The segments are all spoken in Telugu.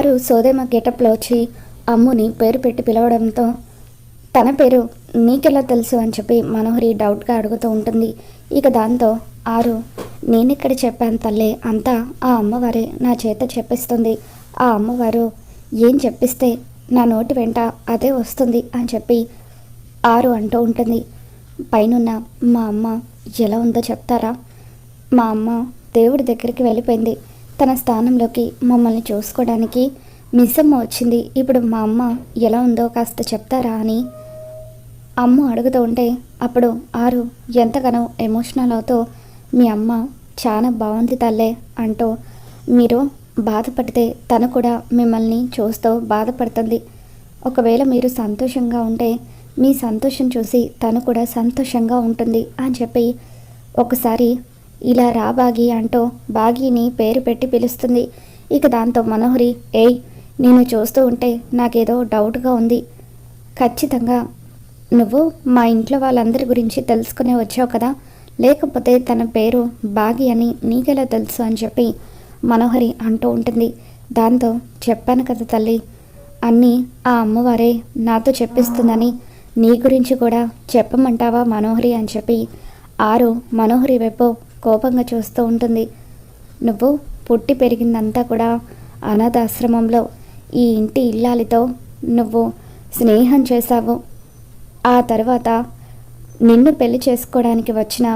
ఆరు సోదేమ గెటప్లో వచ్చి అమ్ముని పేరు పెట్టి పిలవడంతో తన పేరు నీకెలా తెలుసు? అని చెప్పి మనోహరి డౌట్గా అడుగుతూ ఉంటుంది. ఇక దాంతో ఆరు నేనిక్కడ చెప్పాను తల్లే అంతా ఆ అమ్మవారే నా చేత చెప్పిస్తుంది. ఆ అమ్మవారు ఏం చెప్పిస్తే నా నోటి వెంట అదే వస్తుంది అని చెప్పి ఆరు అంటూ ఉంటుంది. పైనున్న మా అమ్మ ఎలా ఉందో చెప్తారా? మా అమ్మ దేవుడి దగ్గరికి వెళ్ళిపోయింది. తన స్థానంలోకి మమ్మల్ని చూసుకోవడానికి మిస్సమ్మ వచ్చింది. ఇప్పుడు మా అమ్మ ఎలా ఉందో కాస్త చెప్తారా అని అమ్మ అడుగుతూ ఉంటే అప్పుడు ఆరు ఎంతగానో ఎమోషనల్ అవుతూ మీ అమ్మ చాలా బాగుంది తల్లే అంటూ మీరు బాధపడితే తను కూడా మిమ్మల్ని చూస్తూ బాధపడుతుంది. ఒకవేళ మీరు సంతోషంగా ఉంటే మీ సంతోషం చూసి తను కూడా సంతోషంగా ఉంటుంది అని చెప్పి ఒకసారి ఇలా రా బాగి అంటూ బాగీని పేరు పెట్టి పిలుస్తుంది. ఇక దాంతో మనోహరి ఏయ్ నేను చూస్తూ ఉంటే నాకేదో డౌట్గా ఉంది. ఖచ్చితంగా నువ్వు మా ఇంట్లో వాళ్ళందరి గురించి తెలుసుకునే వచ్చావు కదా. లేకపోతే తన పేరు బాగి అని నీకెలా తెలుసు? అని చెప్పి మనోహరి అంటూ ఉంటుంది. దాంతో చెప్పాను కదా తల్లి అన్నీ ఆ అమ్మవారే నాతో చెప్పిస్తుందని నీ గురించి కూడా చెప్పమంటావా మనోహరి? అని చెప్పి ఆరు మనోహరి వైపు కోపంగా చూస్తూ ఉంటుంది. నువ్వు పుట్టి పెరిగిందంతా కూడా అనాథాశ్రమంలో. ఈ ఇంటి ఇల్లాలితో నువ్వు స్నేహం చేశావు. ఆ తర్వాత నిన్ను పెళ్ళి చేసుకోవడానికి వచ్చిన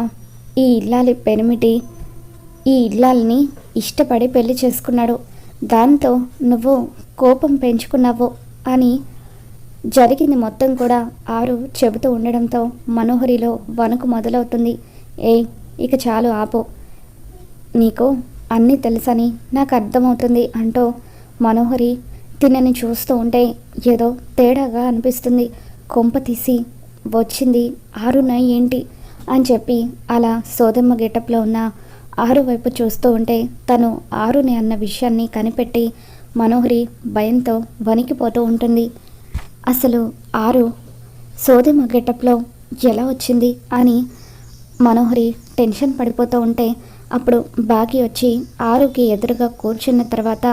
ఈ ఇల్లాలి పెనిమిటి ఈ ఇల్లాలని ఇష్టపడి పెళ్ళి చేసుకున్నాడు. దాంతో నువ్వు కోపం పెంచుకున్నావు అని జరిగింది మొత్తం కూడా ఆరు చెబుతూ ఉండడంతో మనోహరిలో వణుకు మొదలవుతుంది. ఏయ్ ఇక చాలు ఆపు. నీకు అన్నీ తెలుసని నాకు అర్థమవుతుంది అంటూ మనోహరి తినని చూస్తూ ఉంటే ఏదో తేడాగా అనిపిస్తుంది. కొంప తీసి వచ్చింది ఆరున ఏంటి? అని చెప్పి అలా సోదమ్మ గెటప్లో ఉన్న ఆరు వైపు చూస్తూ ఉంటే తను ఆరుని అన్న విషయాన్ని కనిపెట్టి మనోహరి భయంతో వణికిపోతూ ఉంటుంది. అసలు ఆరు సోదమ్మ గెటప్లో ఎలా వచ్చింది అని మనోహరి టెన్షన్ పడిపోతూ ఉంటే అప్పుడు బాకీ వచ్చి ఆరుకి ఎదురుగా కూర్చున్న తర్వాత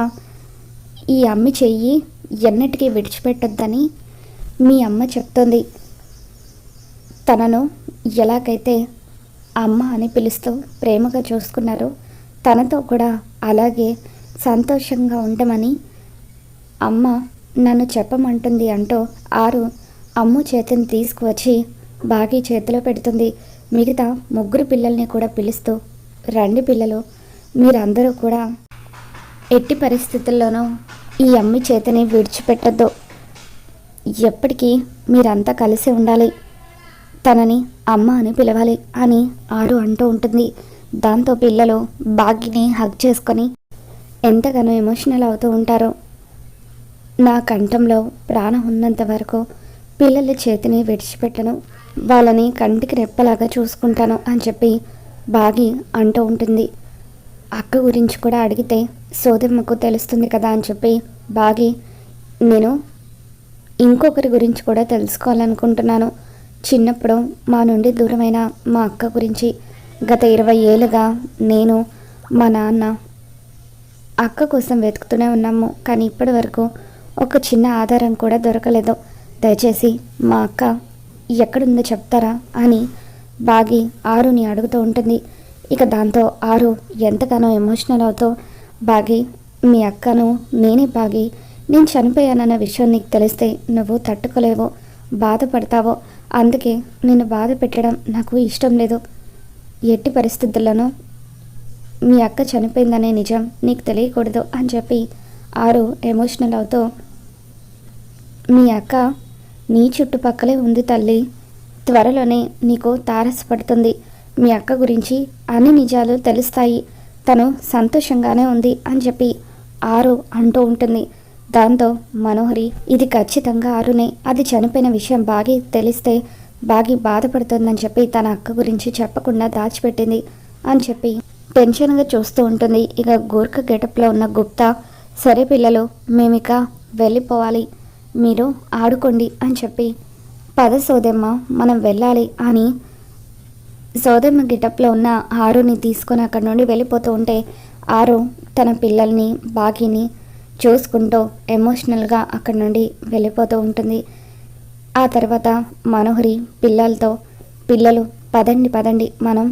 ఈ అమ్మి చెయ్యి ఎన్నటికీ విడిచిపెట్టొద్దని మీ అమ్మ చెప్తుంది. తనను ఎలాగైతే అమ్మ అని పిలుస్తూ ప్రేమగా చూసుకున్నారో తనతో కూడా అలాగే సంతోషంగా ఉండమని అమ్మ నన్ను చెప్పమంటుంది అంటూ ఆరు అమ్ము చేతిని తీసుకువచ్చి బాగి చేతిలో పెడుతుంది. మిగతా ముగ్గురు పిల్లల్ని కూడా పిలుస్తూ రండి పిల్లలు మీరందరూ కూడా ఎట్టి పరిస్థితుల్లోనూ ఈ అమ్మి చేతిని విడిచిపెట్టద్దు. ఎప్పటికీ మీరంతా కలిసి ఉండాలి. తనని అమ్మ అని పిలవాలి అని ఆరు అంటూ ఉంటుంది. దాంతో పిల్లలు బాగిని హగ్ చేసుకొని ఎంతగానో ఎమోషనల్ అవుతూ ఉంటారో. నా కంఠంలో ప్రాణం ఉన్నంత వరకు పిల్లల చేతిని విడిచిపెట్టను. వాళ్ళని కంటికి రెప్పలాగా చూసుకుంటాను అని చెప్పి బాగి అంటూ ఉంటుంది. అక్క గురించి కూడా అడిగితే సోదమ్మకు తెలుస్తుంది కదా అని చెప్పి బాగి నేను ఇంకొకరి గురించి కూడా తెలుసుకోవాలనుకుంటున్నాను. చిన్నప్పుడు మా నుండి దూరమైన మా అక్క గురించి గత ఇరవై ఏళ్ళుగా నేను మా నాన్న అక్క కోసం వెతుకుతూనే ఉన్నాము. కానీ ఇప్పటి వరకు ఒక చిన్న ఆధారం కూడా దొరకలేదు. దయచేసి మా అక్క ఎక్కడుందో చెప్తారా అని బాగి ఆరుని అడుగుతూ ఉంటుంది. ఇక దాంతో ఆరు ఎంతగానో ఎమోషనల్ అవుతూ బాగి మీ అక్కను నేనే బాగి నేను చనిపోయానన్న విషయం నీకు తెలిస్తే నువ్వు తట్టుకోలేవు బాధపడతావో. అందుకే నిన్ను బాధ పెట్టడం నాకు ఇష్టం లేదు. ఎట్టి పరిస్థితుల్లోనూ మీ అక్క చనిపోయిందనే నిజం నీకు తెలియకూడదు అని చెప్పి ఆరు ఎమోషనల్ అవుతూ మీ అక్క నీ చుట్టుపక్కలే ఉంది తల్లి. త్వరలోనే నీకు తారసపడుతుంది. మీ అక్క గురించి అన్ని నిజాలు తెలుస్తాయి. తను సంతోషంగానే ఉంది అని చెప్పి ఆరు అంటూ ఉంటుంది. దాంతో మనోహరి ఇది ఖచ్చితంగా ఆరునే. అది చనిపోయిన విషయం బాగి తెలిస్తే బాగి బాధపడుతుందని చెప్పి తన అక్క గురించి చెప్పకుండా దాచిపెట్టింది అని చెప్పి టెన్షన్గా చూస్తూ ఉంటుంది. ఇక గోర్ఖ గెటప్లో ఉన్న గుప్తా సరే పిల్లలు మేమిక వెళ్ళిపోవాలి. మీరు ఆడుకోండి అని చెప్పి పద సోదమ్మ మనం వెళ్ళాలి అని సోదమ్మ గిటప్లో ఉన్న ఆరుని తీసుకొని అక్కడి నుండి వెళ్ళిపోతూ ఉంటే ఆరు తన పిల్లల్ని బాగిని చూసుకుంటూ ఎమోషనల్గా అక్కడి నుండి వెళ్ళిపోతూ ఉంటుంది. ఆ తర్వాత మనోహరి పిల్లలతో పిల్లలు పదండి పదండి మనం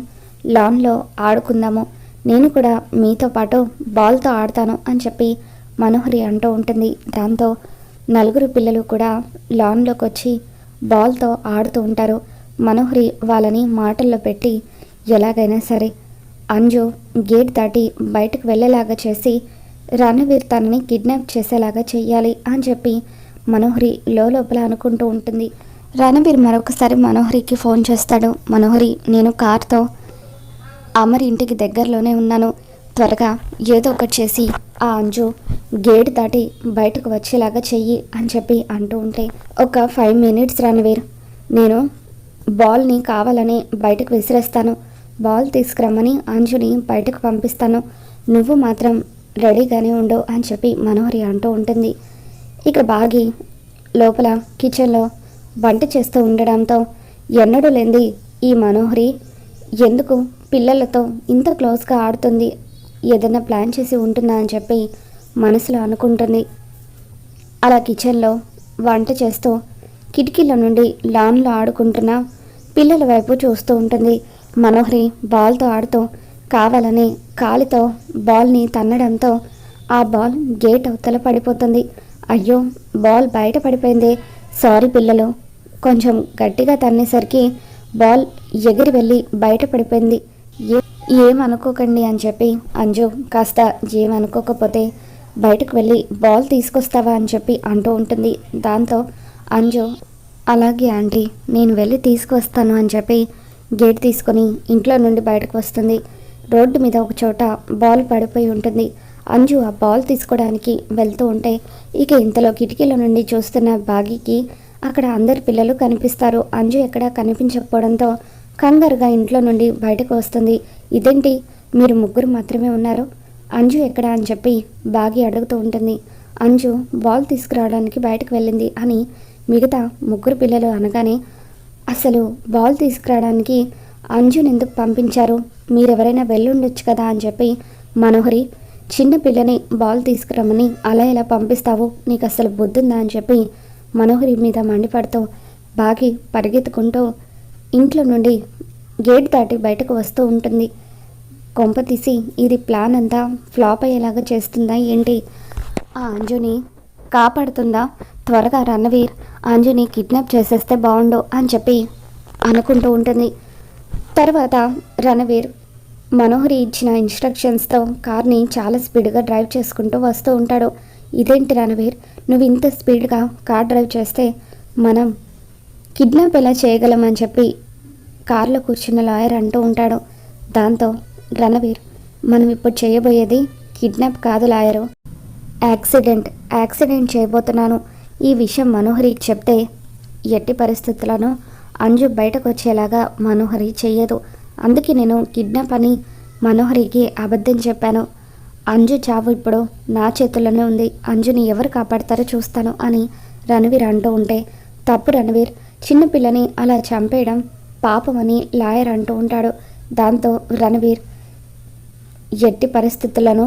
లాన్లో ఆడుకుందాము. నేను కూడా మీతో పాటు బాల్తో ఆడతాను అని చెప్పి మనోహరి అంటూ ఉంటుంది. దాంతో నలుగురు పిల్లలు కూడా లాన్లోకి వచ్చి బాల్తో ఆడుతూ ఉంటారు. మనోహరి వాళ్ళని మాటల్లో పెట్టి ఎలాగైనా సరే అంజు గేట్ దాటి బయటకు వెళ్ళేలాగా చేసి రణవీర్ తనని కిడ్నాప్ చేసేలాగా చేయాలి అని చెప్పి మనోహరి లోపల అనుకుంటూ ఉంటుంది. రణవీర్ మరొకసారి మనోహరికి ఫోన్ చేస్తాడు. మనోహరి నేను కార్తో అమర్ ఇంటికి దగ్గరలోనే ఉన్నాను. త్వరగా ఏదో ఒకటి చేసి ఆ అంజు గేట్ దాటి బయటకు వచ్చేలాగా చెయ్యి అని చెప్పి అంటూ ఉంటే ఒక ఫైవ్ మినిట్స్ రణవీర్ నేను బాల్ని కావాలని బయటకు విసిరేస్తాను. బాల్ తీసుకురమ్మని అంజుని బయటకు పంపిస్తాను. నువ్వు మాత్రం రెడీగానే ఉండు అని చెప్పి మనోహరి అంటూ ఉంటుంది. ఇక బాగి లోపల కిచెన్లో వంట చేస్తూ ఉండడంతో ఎన్నడూ లేంది ఈ మనోహరి ఎందుకు పిల్లలతో ఇంత క్లోజ్గా ఆడుతుంది ఏదైనా ప్లాన్ చేసి ఉంటుందా అని చెప్పి మనసులో అనుకుంటుంది. అలా కిచెన్లో వంట చేస్తూ కిటికీల నుండి లాన్లో ఆడుకుంటున్న పిల్లల వైపు చూస్తూ ఉంటుంది. మనోహరి బాల్తో ఆడుతూ కావాలని కాలితో బాల్ని తన్నడంతో ఆ బాల్ గేట్ అవతల పడిపోతుంది. అయ్యో బాల్ బయట పడిపోయింది. సారీ పిల్లలు. కొంచెం గట్టిగా తన్నేసరికి బాల్ ఎగిరి వెళ్ళి బయట పడిపోయింది. ఏమనుకోకండి అని చెప్పి అంజు కాస్త ఏమనుకోకపోతే బయటకు వెళ్ళి బాల్ తీసుకొస్తావా అని చెప్పి అంటూ ఉంటుంది. దాంతో అంజు అలాగే ఆంటీ నేను వెళ్ళి తీసుకువస్తాను అని చెప్పి గేట్ తీసుకొని ఇంట్లో నుండి బయటకు వస్తుంది. రోడ్డు మీద ఒక చోట బాల్ పడిపోయి ఉంటుంది. అంజు ఆ బాల్ తీసుకోవడానికి వెళ్తూ ఉంటే ఇక ఇంతలో కిటికీల నుండి చూస్తున్న బాగీకి అక్కడ అందరి పిల్లలు కనిపిస్తారు. అంజు ఎక్కడా కనిపించకపోవడంతో కంగారుగా ఇంట్లో నుండి బయటకు వస్తుంది. ఇదేంటి? మీరు ముగ్గురు మాత్రమే ఉన్నారు? అంజు ఎక్కడ? అని చెప్పి బాగి అడుగుతూ ఉంటుంది. అంజు బాల్ తీసుకురావడానికి బయటకు వెళ్ళింది అని మిగతా ముగ్గురు పిల్లలు అనగానే అసలు బాల్ తీసుకురావడానికి అంజుని ఎందుకు పంపించారు? మీరెవరైనా వెళ్ళుండొచ్చు కదా? అని చెప్పి మనోహరి చిన్న పిల్లని బాల్ తీసుకురమ్మని అలా ఎలా పంపిస్తావు? నీకు అసలు బుద్ధుందా? అని చెప్పి మనోహరి మీద మండిపడుతూ బాగి పరిగెత్తుకుంటూ ఇంట్లో నుండి గేట్ దాటి బయటకు వస్తూ ఉంటుంది. కొంప తీసి ఇది ప్లాన్ అంతా ఫ్లాప్ అయ్యేలాగా చేస్తుందా ఏంటి ఆ అంజుని కాపాడుతుందా? త్వరగా రణవీర్ అంజుని కిడ్నాప్ చేసేస్తే బాగుండు అని చెప్పి అనుకుంటూ ఉంటుంది. తర్వాత రణవీర్ మనోహరి ఇచ్చిన ఇన్స్ట్రక్షన్స్తో కార్ని చాలా స్పీడ్గా డ్రైవ్ చేసుకుంటూ వస్తూ ఉంటాడు. ఇదేంటి రణవీర్? నువ్వు ఇంత స్పీడ్గా కార్ డ్రైవ్ చేస్తే మనం కిడ్నాప్ ఎలా చేయగలమని చెప్పి కారులో కూర్చున్న లాయర్ అంటూ ఉంటాడు. దాంతో రణవీర్ మనం ఇప్పుడు చేయబోయేది కిడ్నాప్ కాదు లాయరు. యాక్సిడెంట్ యాక్సిడెంట్ చేయబోతున్నాను. ఈ విషయం మనోహరికి చెప్తే ఎట్టి పరిస్థితులను అంజు బయటకు వచ్చేలాగా మనోహరి చెయ్యదు. అందుకే నేను కిడ్నాప్ అని మనోహరికి అబద్ధం చెప్పాను. అంజు చావు ఇప్పుడు నా చేతుల్లోనే ఉంది. అంజుని ఎవరు కాపాడతారో చూస్తాను అని రణవీర్ అంటూ ఉంటే తప్పు రణవీర్. చిన్నపిల్లని అలా చంపేయడం పాపమని లాయర్ అంటూ ఉంటాడు. దాంతో రణవీర్ ఎట్టి పరిస్థితులను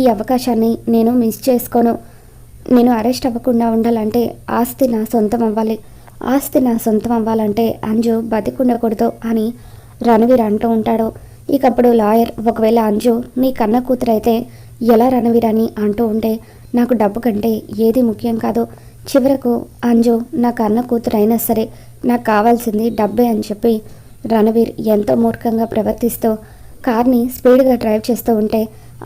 ఈ అవకాశాన్ని నేను మిస్ చేసుకోను. నేను అరెస్ట్ అవ్వకుండా ఉండాలంటే ఆస్తి నా సొంతం అవ్వాలి. ఆస్తి నా సొంతం అవ్వాలంటే అంజు బతికుండకూడదు అని రణవీర్ అంటూ ఉంటాడు. ఇకప్పుడు లాయర్ ఒకవేళ అంజు నీ కన్న కూతురు అయితే ఎలా రణవీర్ అని అంటూ ఉంటే నాకు డబ్బు కంటే ఏది ముఖ్యం కాదు. చివరకు అంజు నా కన్న కూతురు అయినా సరే నాకు కావాల్సింది డబ్బే అని చెప్పి రణవీర్ ఎంతో మూర్ఖంగా ప్రవర్తిస్తూ కార్ని స్పీడ్గా డ్రైవ్ చేస్తూ ఉంటే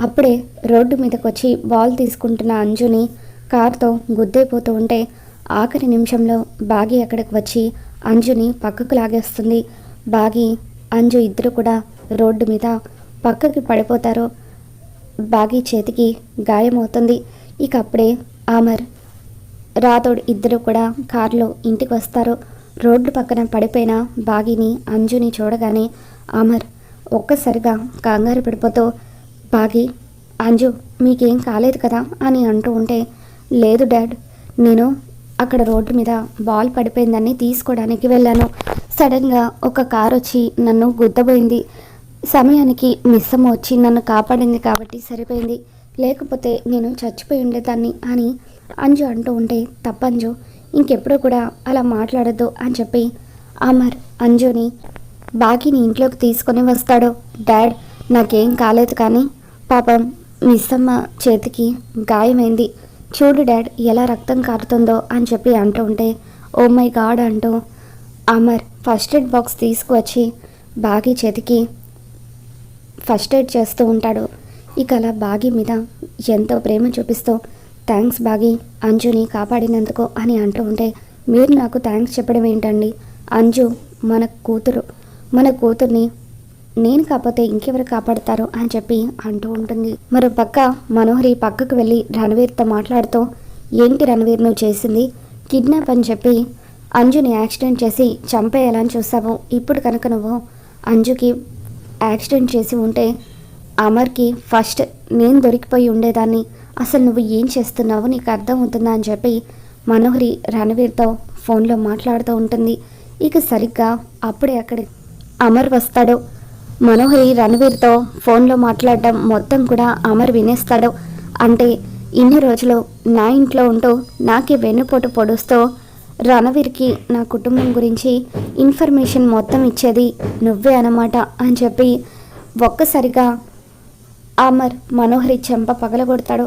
అప్పుడే రోడ్డు మీదకి వచ్చి బాల్ తీసుకుంటున్న అంజుని కార్తో గుద్దైపోతూ ఉంటే ఆఖరి నిమిషంలో బాగి అక్కడికి వచ్చి అంజుని పక్కకు లాగేస్తుంది. బాగి అంజు ఇద్దరు కూడా రోడ్డు మీద పక్కకి పడిపోతారు. బాగి చేతికి గాయమవుతుంది. ఇక అప్పుడే ఆమర్ రాథోడ్ ఇద్దరు కూడా కారులో ఇంటికి వస్తారు. రోడ్డు పక్కన పడిపోయిన బాగిని అంజుని చూడగానే అమర్ ఒక్కసారిగా కంగారు పడిపోతూ బాగి అంజు మీకేం కాలేదు కదా? అని అంటూ ఉంటే లేదు డాడ్ నేను అక్కడ రోడ్డు మీద బాల్ పడిపోయిందని తీసుకోవడానికి వెళ్ళాను. సడన్గా ఒక కార్ వచ్చి నన్ను గుద్దబోయింది. సమయానికి మిస్సమ్మ వచ్చి నన్ను కాపాడింది కాబట్టి సరిపోయింది. లేకపోతే నేను చచ్చిపోయి ఉండేదాన్ని అని అంజు అంటూ ఉంటే తప్పంజు ఇంకెప్పుడు కూడా అలా మాట్లాడద్దు అని చెప్పి అమర్ అంజుని బాగిని ఇంట్లోకి తీసుకొని వస్తాడు. డాడ్ నాకేం కాలేదు కానీ పాపం మిస్సమ్మ చేతికి గాయమైంది. చూడు డాడ్ ఎలా రక్తం కారుతుందో అని చెప్పి అంటూ ఉంటే ఓ మై గాడ్ అంటూ అమర్ ఫస్ట్ ఎయిడ్ బాక్స్ తీసుకువచ్చి బాగి చేతికి ఫస్ట్ ఎయిడ్ చేస్తూ ఉంటాడు. ఇక అలా బాగి మీద ఎంతో ప్రేమ చూపిస్తూ థ్యాంక్స్ బాగి అంజుని కాపాడినందుకు అని అంటూ ఉంటే మీరు నాకు థ్యాంక్స్ చెప్పడం ఏంటండి? అంజు మన కూతురు మన కూతుర్ని నేను కాకపోతే ఇంకెవరు కాపాడతారు అని చెప్పి అంటూ ఉంటుంది. మరో పక్క మనోహరి పక్కకు వెళ్ళి రణవీర్తో మాట్లాడుతూ ఏంటి రణవీర్ నువ్వు చేసింది? కిడ్నాప్ అని చెప్పి అంజుని యాక్సిడెంట్ చేసి చంపేయాలని చూసావు ఇప్పుడు కనుక నువ్వు అంజుకి యాక్సిడెంట్ చేసి ఉంటే అమర్కి ఫస్ట్ నేను దొరికిపోయి ఉండేదాన్ని. అసలు నువ్వు ఏం చేస్తున్నావు నీకు అర్థం అవుతుందా అని చెప్పి మనోహరి రణవీర్తో ఫోన్లో మాట్లాడుతూ ఉంటుంది. ఇక సరిగ్గా అప్పుడే అక్కడ అమర్ వస్తాడు. మనోహరి రణవీర్తో ఫోన్లో మాట్లాడడం మొత్తం కూడా అమర్ వినేస్తాడు. అంటే ఇన్ని రోజులు నా ఇంట్లో ఉంటూ నాకే వెన్నుపోటు పొడుస్తూ రణవీర్కి నా కుటుంబం గురించి ఇన్ఫర్మేషన్ మొత్తం ఇచ్చేది నువ్వే అన్నమాట అని చెప్పి ఒక్కసారిగా అమర్ మనోహరి చెంప పగలగొడతాడు.